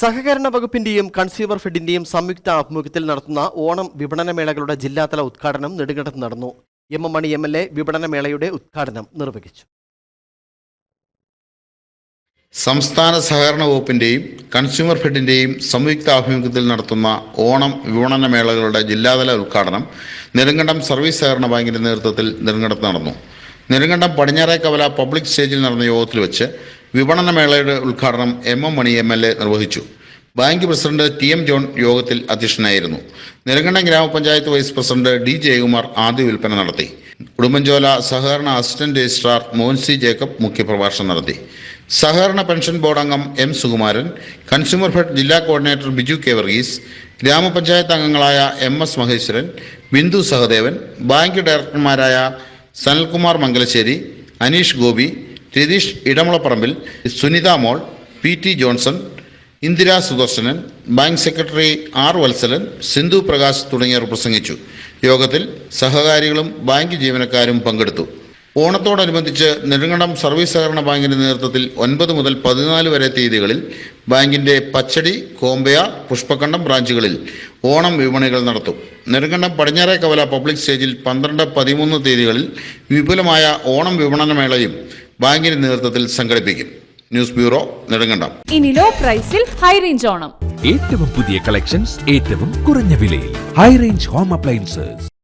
സഹകരണ വകുപ്പിന്റെയും കൺസ്യൂമർ ഫെഡിന്റെയും സംയുക്ത ആഭിമുഖ്യത്തിൽ നടത്തുന്ന ഓണം വിപണന മേളകളുടെ ജില്ലാതല ഉദ്ഘാടനം നെടുങ്കണ്ടത്ത് നടന്നു. M M Mani M L A വിപണന മേളയുടെ ഉദ്ഘാടനം നിർവഹിച്ചു. സംസ്ഥാന സഹകരണ വകുപ്പിന്റെയും കൺസ്യൂമർ ഫെഡിന്റെയും സംയുക്ത ആഭിമുഖ്യത്തിൽ നടത്തുന്ന ഓണം വിപണന മേളകളുടെ ജില്ലാതല ഉദ്ഘാടനം നെടുങ്കണ്ടം സർവീസ് സഹകരണ ബാങ്കിന്റെ നേതൃത്വത്തിൽ നെടുങ്കണ്ടത്ത് നടന്നു. നെടുങ്കണ്ടം പടിഞ്ഞാറേക്കവല പബ്ലിക് സ്റ്റേജിൽ നടന്ന യോഗത്തിൽ വെച്ച് വിപണന മേളയുടെ ഉദ്ഘാടനം M M Mani M L A നിർവഹിച്ചു. Bank president T M John യോഗത്തിൽ അധ്യക്ഷനായിരുന്നു. നെടുങ്കണ്ടം ഗ്രാമപഞ്ചായത്ത് വൈസ് പ്രസിഡന്റ് ഡി ജയകുമാർ ആദ്യ വിൽപ്പന നടത്തി. ഉടുമ്പൻചോല സഹകരണ അസിസ്റ്റന്റ് രജിസ്ട്രാർ മോൻസി ജേക്കബ് മുഖ്യപ്രഭാഷണം നടത്തി. സഹകരണ പെൻഷൻ ബോർഡ് അംഗം എം സുകുമാരൻ കൺസ്യൂമർ ഫെഡ് ജില്ലാ കോർഡിനേറ്റർ ബിജു കെ വർഗീസ് ഗ്രാമപഞ്ചായത്ത് അംഗങ്ങളായ M S Maheswaran Bindu Sahadevan bank ഡയറക്ടർമാരായ Sanalkumar Mangalassery Aneesh Gopi Ratheesh Idamulapparambil Sunitha Mol P T Johnson Indira Sudarsanan bank secretary R Vatsalan Sindhu Prakash തുടങ്ങിയവർ പ്രസംഗിച്ചു. യോഗത്തിൽ സഹകാരികളും bank ജീവനക്കാരും പങ്കെടുത്തു. ഓണത്തോടനുബന്ധിച്ച് Nedumkandam service സഹകരണ ബാങ്കിന്റെ നേതൃത്വത്തിൽ ഒൻപത് മുതൽ പതിനാല് വരെ തീയതികളിൽ ബാങ്കിന്റെ പച്ചടി കോമ്പയ പുഷ്പക്കണ്ടം ബ്രാഞ്ചുകളിൽ ഓണം വിപണികൾ നടത്തും. നെടുങ്കണ്ടം പടിഞ്ഞാറേ കവല പബ്ലിക് സ്റ്റേജിൽ പന്ത്രണ്ട് പതിമൂന്ന് തീയതികളിൽ വിപുലമായ ഓണം വിപണന മേളയും ബാങ്കിന്റെ നേതൃത്വത്തിൽ സംഘടിപ്പിക്കും. News bureau Nedumkandam. ഇനി ലോ പ്രൈസിൽ ഹൈ റേഞ്ച് ഓണം. ഏറ്റവും പുതിയ കളക്ഷൻസ് ഏറ്റവും കുറഞ്ഞ വിലയിൽ. High range home appliances.